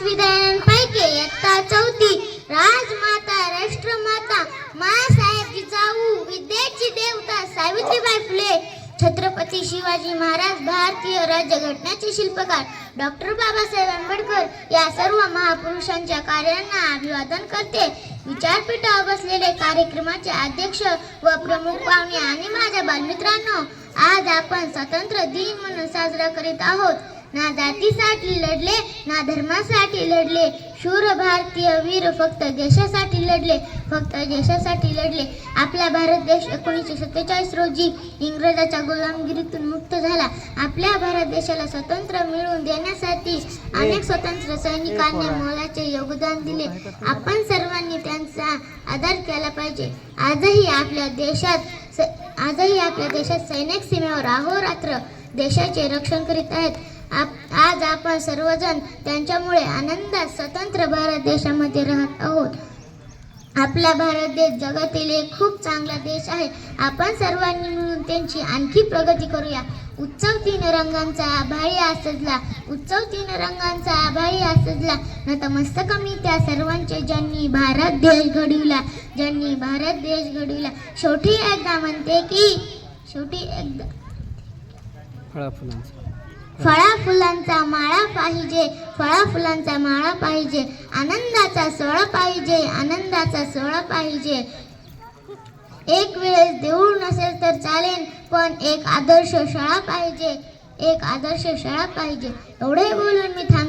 पन्नास इयत्ता चौथी. राजमाता राष्ट्रमाता मासाहेब जाऊ विद्येची देवता सावित्रीबाई फुले. छत्रपती शिवाजी महाराज भारतीय राज्यघटनेचे शिल्पकार डॉक्टर बाबासाहेब आंबेडकर या सर्व महापुरुषांच्या कार्यांना अभिवादन करते. विचारपीठावर बसलेले कार्यक्रमाचे अध्यक्ष व प्रमुख पाहुणे आणि माझ्या बालमित्रांनो आज आपण स्वातंत्र्य दिन म्हणून साजरा करीत आहोत. ना जातीसाठी लढले ना धर्मासाठी लढले. शूर भारतीय वीर फक्त देशासाठी लढले फक्त देशासाठी लढले. आपला भारत देश एकोणीसशे सत्तेचाळीस रोजी इंग्रजाच्या गुलामगिरीतून मुक्त झाला. आपल्या भारत देशाला स्वतंत्र मिळवून देण्यासाठी अनेक स्वतंत्र सैनिकांनी मोलाचे योगदान दिले. आपण सर्वांनी त्यांचा आदर केला पाहिजे. आजही आपल्या देशात स- आजही आपल्या देशात सैनिक सीमेवर अहोरात्र देशाचे रक्षण करीत आहेत. आप- आज आपण सर्वजण त्यांच्यामुळे आनंदात स्वतंत्र भारत देशामध्ये राहत आहोत. आपला भारत देश जगातील एक खूप चांगला देश आहे. आपण सर्वांनी मिळून त्यांची आणखी प्रगती करूया. उत्सव तीन रंगांचा आभाळी असजला उत्सव तीन रंगांचा आभाळी असजला नतमस्तक मी त्या सर्वांचे ज्यांनी भारत देश घडविला ज्यांनी भारत देश घडविला. शेवटी एकदा म्हणते की शेवटी एकदा फळा फुलांचा माळा पाहिजे फळा फुलांचा माळा पाहिजे आनंदाचा सोहळा पाहिजे आनंदाचा सोहळा पाहिजे. एक वेळेस देऊळ नसेल तर चालेल पण एक आदर्श शाळा पाहिजे एक आदर्श शाळा पाहिजे. एवढे बोलून मी थांब